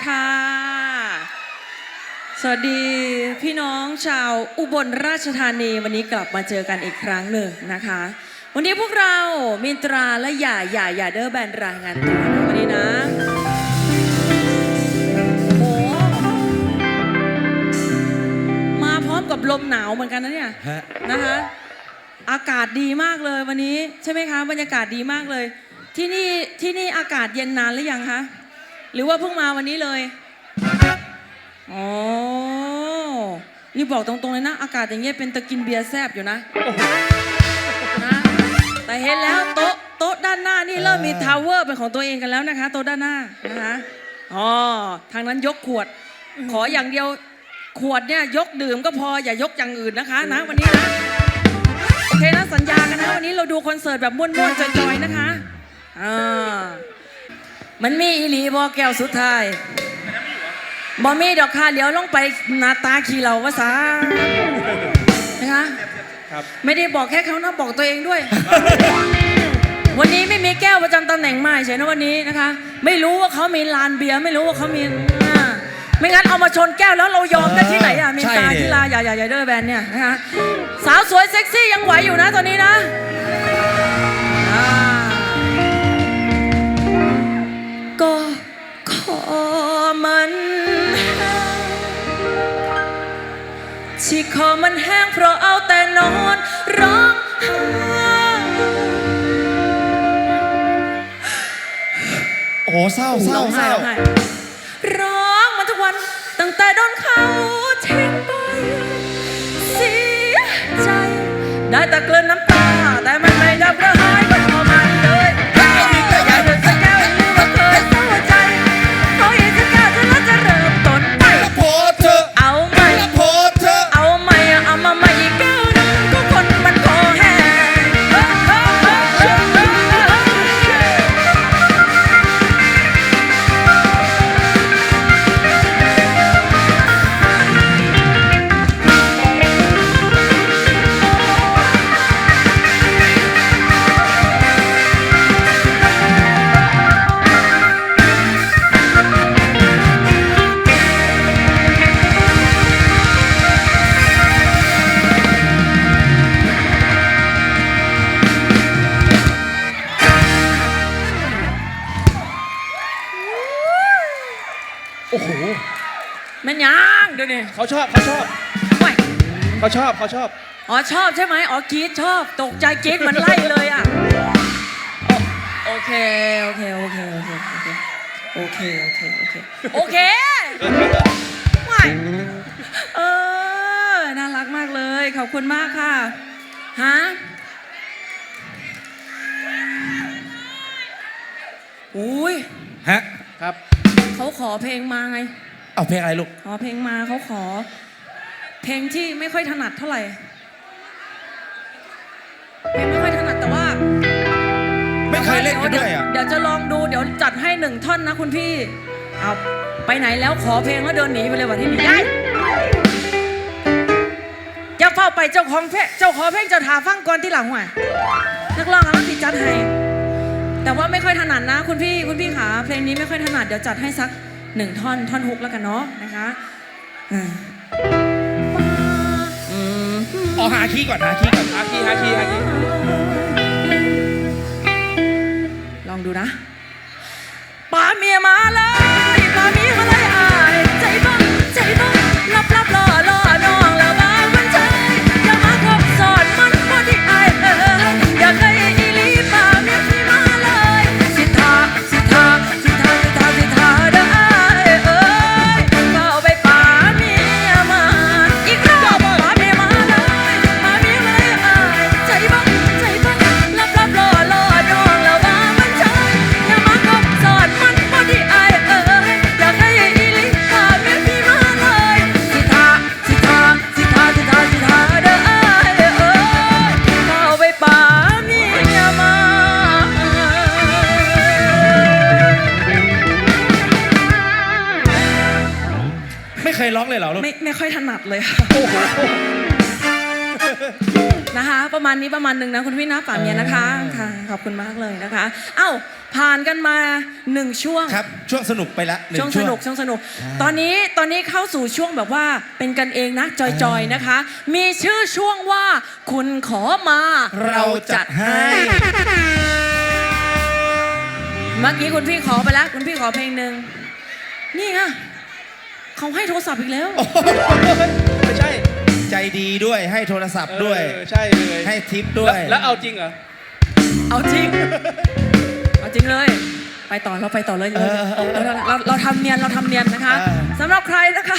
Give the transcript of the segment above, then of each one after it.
คุณค่ะสวัสดีค่ะ สวัสดีพี่น้องชาวอุบลราชธานีวันนี้กลับมาเจอกันอีกครั้งหนึ่งนะคะ วันนี้พวกเรามินตราและหย่าหย่าหย่าเดอร์แบนรายงานตัวนะวันนี้นะโอ้มาพร้อมกับลมหนาวเหมือนกันนะเนี่ยฮะ นะคะ อากาศดีมากเลยวันนี้ใช่ไหมคะบรรยากาศดีมากเลย ที่นี่ที่นี่อากาศเย็นนานหรือยังคะ หรือว่าเพิ่งมาวันนี้เลยอ๋อนี่บอกตรงๆเลยนะ อากาศอย่างเงี้ยเป็นตะกินเบียร์แซบอยู่นะนะแต่เห็นแล้วโต๊ะโต๊ะด้านหน้านี่เริ่มมีทาวเวอร์เป็นของตัวเองกันแล้วนะคะ โต๊ะด้านหน้านะคะอ๋อทางนั้นยกขวด ขออย่างเดียวขวดเนี่ยยกดื่มก็พออย่ายกอย่างอื่นนะคะนะวันนี้นะโอเคนะสัญญากันนะวันนี้เราดูคอนเสิร์ตแบบม่วนๆจอยๆนะคะอ่า มันมีอีหลีบอแก้วสุดท้ายบอมีดอกค่ะเดี๋ยวลงไปหนาตาขี่เราวะซานะคะครับไม่ได้บอกแค่เขานะบอกตัวเองด้วย วันนี้ไม่มีแก้วประจำตำแหน่งใหม่ใช่นะวันนี้นะคะ ไม่รู้ว่าเขามีลานเบียร์ไม่รู้ว่าเขามีอ่าไม่งั้นเอามาชนแก้วแล้วเรายอมกันที่ไหนอะมีตาใช่ดิที่ลาอย่าอย่าอย่าเดอร์แบนเนี่ยนะคะสาวสวยเซ็กซี่ยังไหวอยู่นะตอนนี้นะ ขอมันที่คอมันแห้งเพราะเอาแต่นอนร้องไห้โอ้โหเศร้าเศร้าห้เศร้า ร้องไห้ร้องมาทุกวันตั้งแต่โดนเขาทิ้งไปเสียใจ ได้แต่เกลือนน้ำตา เดี๋ยวนี้เขาชอบเขาชอบไม่เขาชอบเขาชอบอ๋อชอบใช่ไหมอ๋อกรีดชอบตกใจกรีดเหมันไล่เลยอะโอโอเคโอเคโอเคโอเคโอเคโอเคโอเคโอเคโอเคไม่เออน่ารักมากเลยขอบคุณมากค่ะฮะอุ้ยฮะครับเขาขอเพลงมาไง เอาเพลงอะไรลูกขอเพลงมาเขาขอ เพลงที่ไม่ค่อยถนัดเท่าไหร่เพลงไม่ค่อยถนัดแต่ว่าไม่เคยเล่นกันด้วยอะเดี๋ยวจะลองดูเดี๋ยวจัดให้หนึ่งท่อนนะคุณพี่เอาไปไหนแล้วขอเพลงแล้วเดินหนีไปเลยว่ะที่นี่ย้ายอย่าเฝ้าไปเจ้าของเพลงเจ้าของเพลงเจ้าทาฟังก่อนที่หลังว่ะนักร้องกำลังติดจัดให้แต่ว่าไม่ค่อยถนัดนะ คุณพี่คุณพี่ขาเพลงนี้ไม่ค่อยถนัดเดี๋ยวจัดให้สัก หนึ่งท่อนท่อนฮุกแล้วกันเนาะนะคะอ่าอืมอ๋อหาคีย์ก่อนหาคีย์ก่อนหาคีย์หาคีย์หาคีย์ลองดูนะป่าเมียมาเลย ร้องเลยเหรอลูก ไม่ไม่ค่อยถนัดเลยค่ะโอ้โหนะคะ ประมาณนี้ประมาณหนึ่งนะคุณพี่นะป่าเมียนะคะค่ะขอบคุณมากเลยนะคะ เอ้าผ่านกันมาหนึ่งช่วง ครับ ช่วงสนุกไปละหนึ่ช่วงสนุกช่วงสนุก ตอนนี้ตอนนี้เข้าสู่ช่วงแบบว่าเป็นกันเองนะจอยๆนะคะ มีชื่อช่วงว่า คุณขอมา เราจัดให้เมื่อกี้คุณพี่ขอไปแล้วคุณพี่ขอเพลงหนึ่งนี่ไง เขาให้โทรศัพท์อีกแล้ว ไม่ใช่ใจดีด้วยให้โทรศัพท์ด้วย เออใช่เลยให้ทิปด้วแล้วยแล้วเอาจริงเหรอ เอาจริง เอาจริงเลย ไปต่อเราไปต่อเลยเลยเราเราเราเราทำเนียนเราทำเนียนนะคะสำหรับใครนะคะ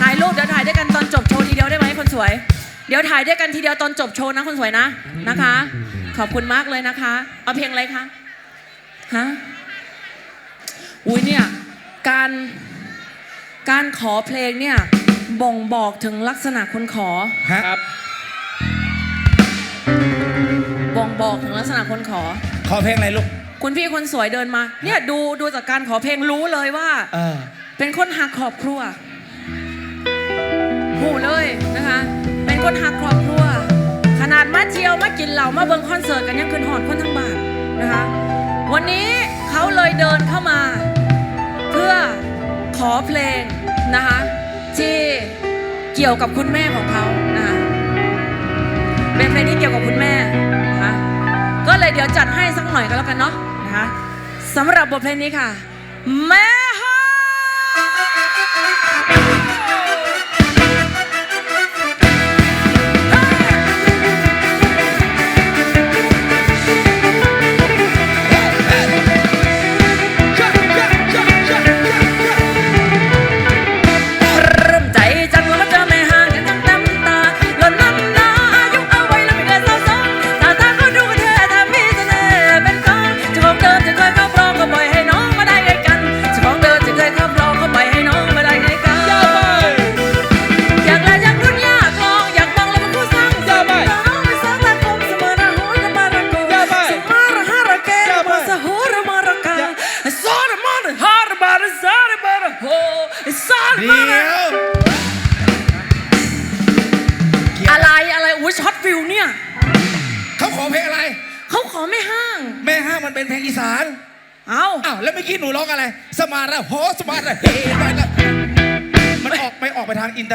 ถ่ายรูปเดี๋ยวถ่ายด้วยกันตอนจบโชว์ทีเดียวได้ไหมคนสวย เดี๋ยวถ่ายด้วยกันทีเดียวตอนจบโชว์นะคนสวยนะนะคะ ขอบคุณมากเลยนะคะ เอาเพลงอะไรคะฮะ อุ้ยเนี่ยการการขอเพลงเนี่ยบ่งบอกถึงลักษณะคนขอ ฮะครับ บ่งบอกถึงลักษณะคนขอ ขอเพลงอะไรลูกคุณพี่คนสวยเดินมา เนี่ยดูดูจากการขอเพลงรู้เลยว่า เออเป็นคนหักครอบครัวหูเลยนะคะ เป็นคนหักครอบครัว ขนาดมาเที่ยวมากินเหล้ามาเบิ่งคอนเสิร์ตกันยังคืนหอดคนทั้งบ้านนะคะ วันนี้เขาเลยเดินเข้ามาเพื่อขอเพลงนะคะที่เกี่ยวกับคุณแม่ของเขานะคะเป็นเพลงที่เกี่ยวกับคุณแม่นะคะก็เลยเดี๋ยวจัดให้สักหน่อยก็แล้วกันเนาะนะคะสำหรับบทเพลงนี้ค่ะ แม่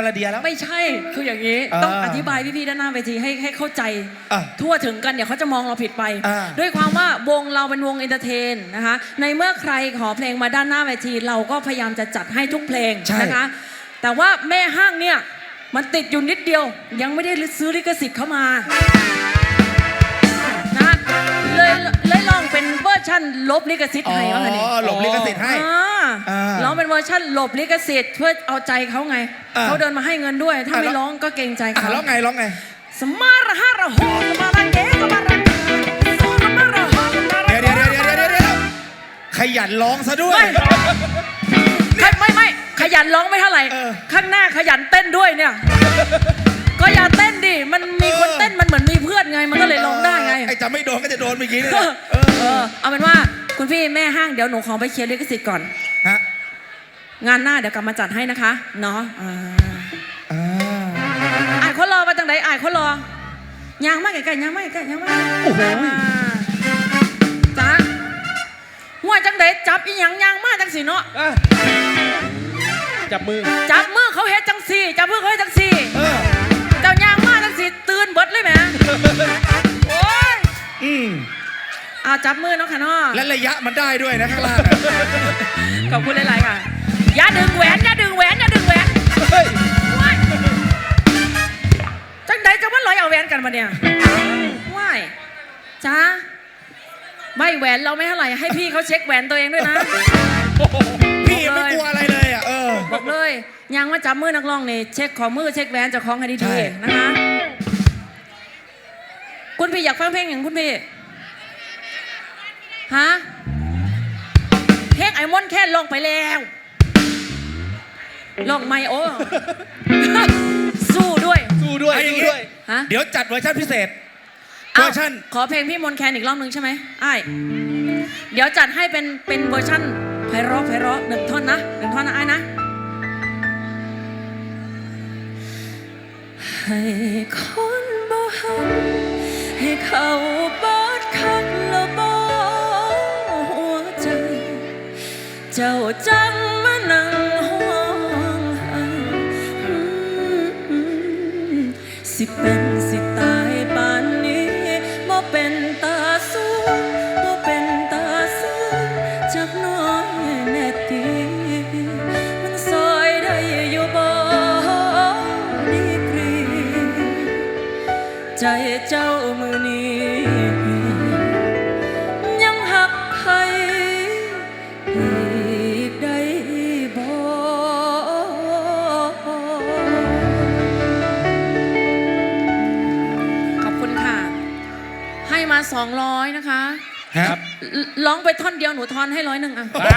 ออกไปทางอินเตอร์เดียแล้ว ไม่ใช่คืออย่างนี้ อ่าต้องอธิบายพี่ๆด้านหน้าเวทีให้ให้เข้าใจ อะทั่วถึงกันเดี๋ยวเขาจะมองเราผิดไป อ่าด้วยความว่าวงเราเป็นวงเอนเตอร์เทนนะคะในเมื่อใครขอเพลงมาด้านหน้าเวทีเราก็พยายามจะจัดให้ทุกเพลงใช่ นะคะ แต่ว่าแม่ห้างเนี่ยมันติดอยู่นิดเดียว ยังไม่ได้ซื้อลิขสิทธิ์เข้ามานะ เลยเลยลองเป็นเวอร์ชันลบลิขสิทธิ์อ๋อให้ว่าไงนี่หลบลิขสิทธิ์ให้ อ่าอ่าร้องเป็นเวอร์ชันหลบลิขสิทธิ์เพื่อเอาใจเขาไง อ่า เขาเดินมาให้เงินด้วย ถ้าอะไม่แล้วร้องก็เกรงใจอะเขา ร้องไงร้องไง สมาระฮาระโฮสมาระเกสมาระกาสมาระฮาสมาระเดี๋ยวเดี๋ยวเดี๋ยวเดี๋ยวเดี๋ยวเดี๋ยวขยันร้องซะด้วย ไม่ไม่ไม่ขยันร้องไม่เท่าไหร่ เออ ข้างหน้าขยันเต้น ก็จะโดนเมื่อกี้นี่เอแหละอเออเออเอาเป็นว่าคุณพี่แม่ห้างเดี๋ยวหนูขอไปเคลียร์ลิขสิทธิ์ก่อน ฮะงานหน้าเดี๋ยวกลับมาจัดให้นะคะเนาะอ่าอ่าอ่านเขารอมาจังไดอ่านเขารอยางมากไก่ๆยางมากไก่ๆยางมากโอ้โหจ้าหัวจังไดจับอีหยังยางมากจังสีเนาะอะจับมือ จับมือเขาเฮ็ดจังสี่จับมือเขาเฮ็ดจังสี่ เออ เจ้ายางมากจังสี่ตื่นเบิดเลยแหมโอ้ยอืม เอาจับมือเนาะค่ะเนาะและระยะมันได้ด้วยนะข้างล่างอะขอบคุณหลายๆค่ะอย่าดึงแหวนอย่าดึงแหวนอย่าดึงแหวนเฮ้ยว้ายจังไดจะว่าลอยเอาแหวนกันมาเนี่ยว้ายจ้าไม่แหวนเราไม่เท่าไหร่ให้พี่เขาเช็คแหวนตัวเองด้วยนะ พี่ไม่กลัวอะไรเลยอะเออ บอกเลยยังมาจับมือนักร้องนี่เช็คขอมือเช็คแหวนเจากของให้ใช่ดีๆนะคะ คุณพี่อยากฟังเพลงอย่างคุณพี่ ฮะเพลงไอ้มอนแค่ลองไปแล้วลองไม่โอ้ สู้ด้วย สู้ด้วยเอาอย่างสู้งี้ด้วย ฮะ เดี๋ยวจัดเวอร์ชันพิเศษเอ้าเวอร์ชันขอเพลงพี่มนต์แคนอีกรอบหนึ่งใช่ไหมไอ้ายเดี๋ยวจัดให้เป็นเป็นเวอร์ชั่นไพเราะไพเราะหนึ่งท่อนนะหนึ่งท่อนนะไอ้ายนะ ให้คนบ่หักให้เขาเบิ จังมานั่งห้องไห้อืมสิเป็นสิ ให้มา200นะคะ ครับลร้องไปท่อนเดียวหนูทอนให้ร้อยหนึ่งอะ ไป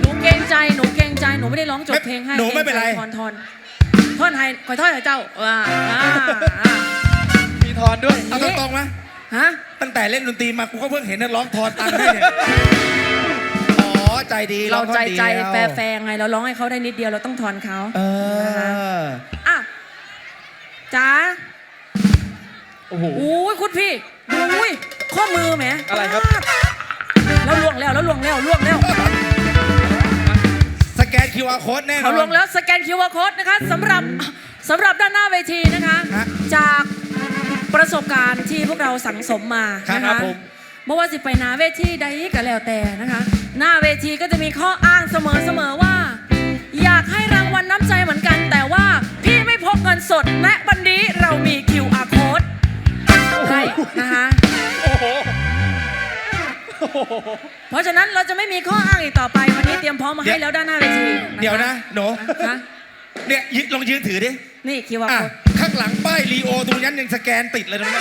หนูเกรงใจ หนูเกรงใจ หนูไม่ได้ร้องจบเพลงให้หนูไม่เป็นไร กงใจทอนทอนทอนให้ขอโทษให้เจ้าอ่าอ่าอ่ามีทอนด้วย เอาตรงๆไหมฮะ ตั้งแต่เล่นดนตรีมากูก็เพิ่งเห็นนักร้องทอนตังค์ให้เนี่ยอ๋อใจดีเราองท่อนใจดีใจแล้วแฟร์แฟร์ไง เราร้องให้เขาได้นิดเดียว เราต้องทอนเขาเออ อะจ้า โอ้โห อุ้ยคุณพี่อุ้ยข้อมือแหมอะไรครับ แล้วล่วงแล้วแล้วล่วงแล้วล่วงแล้วสแกน QR code แน่นอน เขาลงแล้วสแกน QR code นะคะสำหรับสำหรับด้านหน้าเวทีนะคะ ฮะจากประสบการณ์ที่พวกเราสั่งสมมาครับนะครัคะบผม เมื่อว่าสิไปหนาเวทีใดก็แล้วแต่นะคะ หน้าเวทีก็จะมีข้ออ้างเสมอเสมอว่า อยากให้รางวัลน้ำใจเหมือนกัน แต่ว่าพี่ไม่พกเงินสดและวันนี้เรามี QR code ให้ นะคะโอ้โหเพราะฉะนั้นเราจะไม่มีข้ออ้างอีกต่อไปวันนี้เตรียมพร้อมมาให้แล้วด้านหน้าเวทีคเดี๋ยวนะหนูคะเนี่ยยืนลองยืนถือดินี่ QR อะ code ข้างหลังป้ายรีโอตรงนั้นยังสแกนติดเลยตรงนี้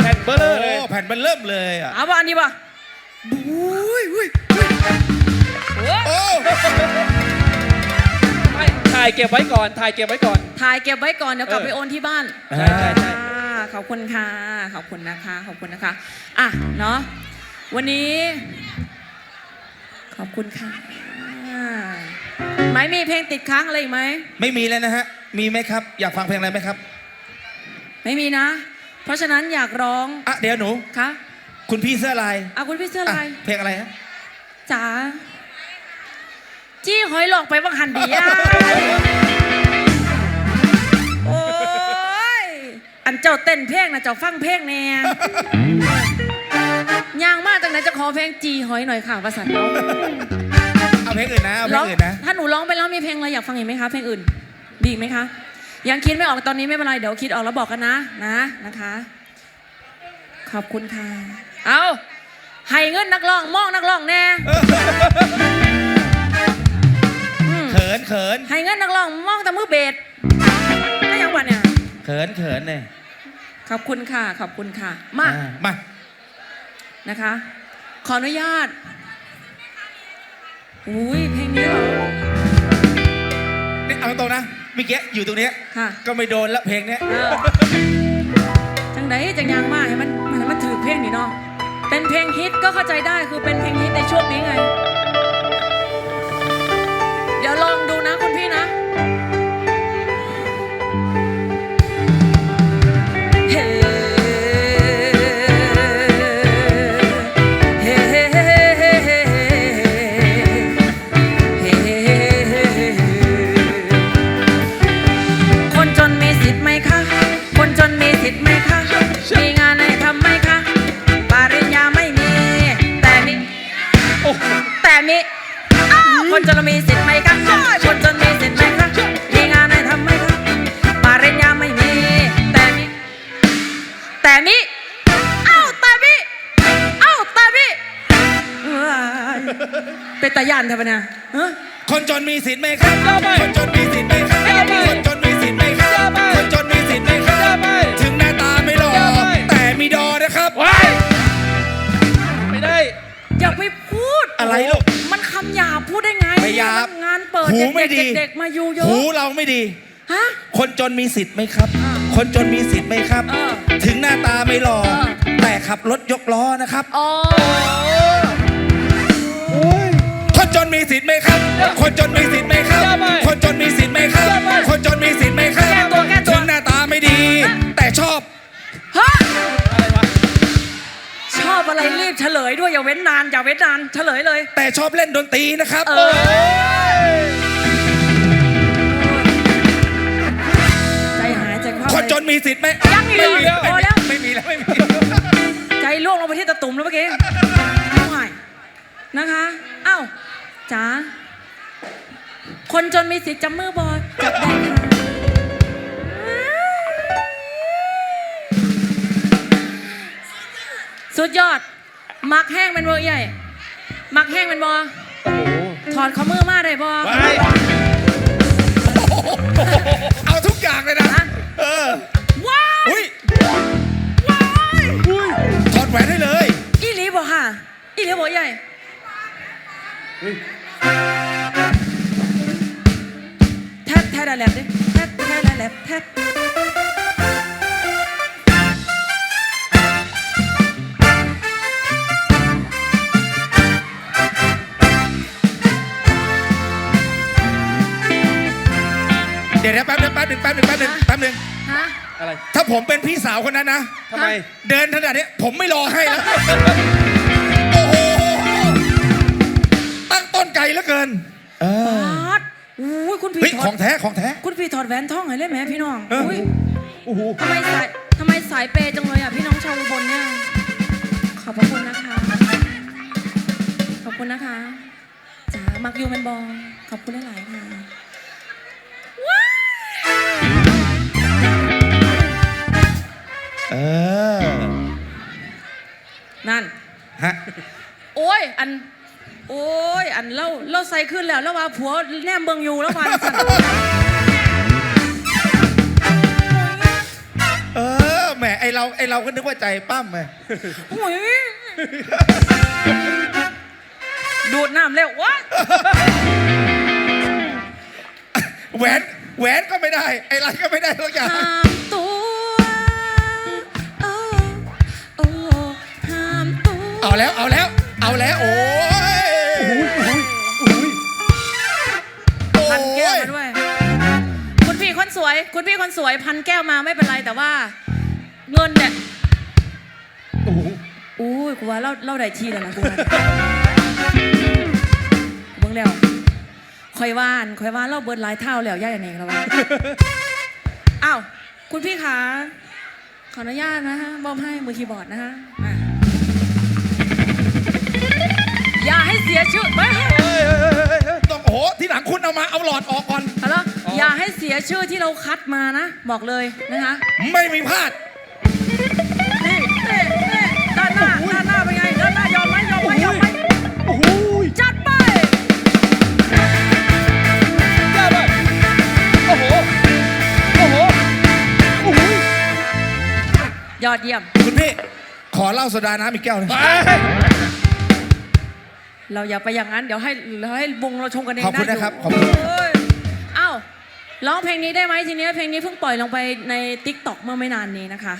แผ่นเบลอโอ้เลยแผ่นมันเริ่มเลยอะเอาป่ะอันนี้ป่ะอุ้ยอุ้ยโอ้โอ้ไม่ถ่ายเก็บไว้ก่อน ถ่ายเก็บไว้ก่อน ถ่ายเก็บไว้ก่อนเดี๋ยวกลับเออไปโอนที่บ้าน ใช่ใช่ใช่อ่า ขอบคุณค่ะ ขอบคุณนะคะ ขอบคุณนะคะ อะ เนาะ วันนี้ ขอบคุณค่ะไหมมีเพลงติดค้างอะไรอีกไหม ไม่มีแล้วนะฮะ มีไหมครับ อยากฟังเพลงอะไรไหมครับ ไม่มีนะ เพราะฉะนั้นอยากร้องอะเดี๋ยวหนู คะคุณพี่เสื้อลายเอาคุณพี่เสื้อลายอะเพลงอะไรฮะจ๋าจี้หอยหลอกไปบังหันดีอะ อันเจ้าเต้นเพลงนะเจ้าฟังเพลงแน่ย่างมากจังไหนจะขอเพลงจีหอยหน่อยค่ะประสันเนาะเอาเพลงอื่นนะเอาเพลร้องงอื่นนะ ถ้าหนูร้องไปแล้วมีเพลงอะไรอยากฟังอีกไหมคะเพลงอื่นมีอีกไหมคะ ยังคิดไม่ออกตอนนี้ไม่เป็นไรเดี๋ยวคิดออกแล้วบอกกันนะนะนะคะ ขอบคุณค่ะ เอาให้เงินนักร้องมองนักร้องแน่เขินเขินให้เงินนักร้องมองแต่มือเบสได้ยังวันเนี่ย เขินเขินเนี่ยขอบคุณค่ะ ขอบคุณค่ะ มาอ่มา นะคะ ขออนุญาตอุ้ยเพลงนี้เหรอนี่เอาตรงๆนะเมื่อกี้อยู่ตรงเนี้ยค่ะก็ไม่โดนละเพลงเนี้ยเออจังไดจังยางมากให้มันให้มันถือเพลงนี่เนาะเป็นเพลงฮิตก็เข้าใจได้คือเป็นเพลงฮิตในช่วงนี้ไง เดี๋ยวลองดูนะคุณพี่นะ เป็นตาย่านทำไมเนี่ยฮะ คนจนมีสิทธิ์ไหมครับเจ้าไปคนจนมีสิทธิ์ไหมครับเจ้าไปคนจนมีสิทธิ์ไหมครับเจ้าไปคนจนมีสิทธิ์ไหมครับเจ้าไปถึงหน้าตาไม่หล่อเจ้าไป แต่มีดอนะครับ ว้ายไม่ได้ อย่าไปพูดอะไรลูกมันคำหยาบพูดได้ไงไม่หยาบมันงานเปิดหูไม่เด็กดีๆเด็กๆมาอยู่เยอะหูเราไม่ดี ฮะ คนจนมีสิทธิ์ไหมครับ อ่าคนจนมีสิทธิ์ไหมครับเออถึงหน้าตาไม่หล่อเออแต่ขับรถยกล้อนะครับ อ๋อคน จนมีสิทธิ์ไหมครับ คนจนมีสิทธิ์ไหมครับ คนจนมีสิทธิ์ไหมครับ คนจนมีสิทธิ์ไหมครับถึงหน้าตาไม่ดี แต่ชอบ ฮะชอบอะไรรีบเฉลยด้วยอย่าเว้นนานอย่าเว้นนานเฉลยเลย แต่ชอบเล่นดนตรีนะครับ เออใจหายใจคว่ำคนจนมีสิทธิ์ไหมยังอีกเหรอพอแล้วไม่มีแล้วไม่มีใจล่วงลงไปที่ตะตุ่มแล้วเมื่อกี้ไม่นะคะอ้าว จ๋าคนจนมีสิทธิ์จับมือบอลจับได้ค่ะสุดยอด มักแห้งเป็นเบอร์ใหญ่ มักแห้งเป็นบอโอ้โหถอดข้อมือมาได้บอไปเอาทุกอย่างเลยนะฮะเออ ว้ายอุ้ยว้ายถอดแหวนให้เลย อีหลีบอกค่ะ อีหลีบอกใหญ่ เฮ้ยแท็บแท็บอะไรดิแท็บแท็บอะไรแท็บเดี๋ยวนะแป๊บนึงแป๊บนึงแป๊บนึงแป๊บนึงแป๊บนึงฮะ อะไรถ้าผมเป็นพี่สาวคนนั้นนะ ทำไม เดินขนาดนี้ผมไม่รอให้แล้ว โอ้โห ตั้งต้นไกลเหลือเกิน เออปาด อุ้ยคุณพี่เฮ้ยถขออดงแท้ของแท้ คุณพี่ถอดแหวนทองให้เลยไหมพี่น้องเออ อุ้ยโอ้โหทำไมสายทำไมสายเปย์จังเลยอะพี่น้องชาวอุบลเนี่ย ขอบพระคุณนะคะ ขอบคุณนะคะจ๋ามักยูแมนบอลขอบคุณหลายๆค่ะว้ายเออนั่นฮะ โอ้ยอัน โอ้ย อันเล่าเล่าใส่ขึ้นแล้วแล้วว่าผัวแนมเบิงอยู่แล้ววันสั่นเออแหมไอเราไอเราก็นึกว่าใจปั้มไงโอ้ยดูดน้ำเร็ววะแหวนแหวนก็ไม่ได้ ไอไรก็ไม่ได้ทุกอย่าง ห้าม วยพันแก้วมาไม่เป็นไรแต่ว่า เงินเนี่ยโอ้โหอุ้ยกูว่าเล่าเล่าได้ทีแล้วนะกูว่าเบิ่งแล้วคอยว่านคอยว่านเล่าเบิร์ดหลายเท่าแล้วย่าอย่างนี้แล้วว่าอ้าวคุณพี่คะขออนุญาตนะฮะมอบให้มือคีย์บอร์ดนะฮะอะอย่าให้เสียชื่อเฮ้ หที่หลังคุณเอามาเอาหลอดออกก่อน เอาละอย่าให้เสียชื่อที่เราคัดมานะ บอกเลยนะคะไม่มีพลาดนี่นี่นี่ด้านหน้าด้านหน้าเป็นไงด้านหน้ายอมไหมยอมไหมยอมไหมโอ้โหจัดไปยอดเลยโอ้โหโอ้โหโอ้โหยอดเยี่ยมคุณพี่ขอเหล้าโซดาน้ำอีกแก้วหนึง ไป เราอย่าไปอย่างนั้นเดี๋ยวให้เราให้วงเราชมกันเองขอบคุณได้นะครับยู่ขอบคุณโอ้ยเอ้าร้องเพลงนี้ได้ไหมทีนี้เพลงนี้เพิ่งปล่อยลงไปใน t ิ k t o k เมื่อไม่นานนี้นะคะ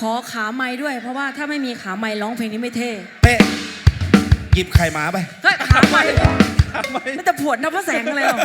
ขอขาไม้ด้วย เพราะว่าถ้าไม่มีขาไม้ร้องเพลงนี้ไม่เท่เป้หยิบไข่หมาไป เฮ้ยขาไม้ทำไมมันจะผวดนะพระแสงเลยเหรอ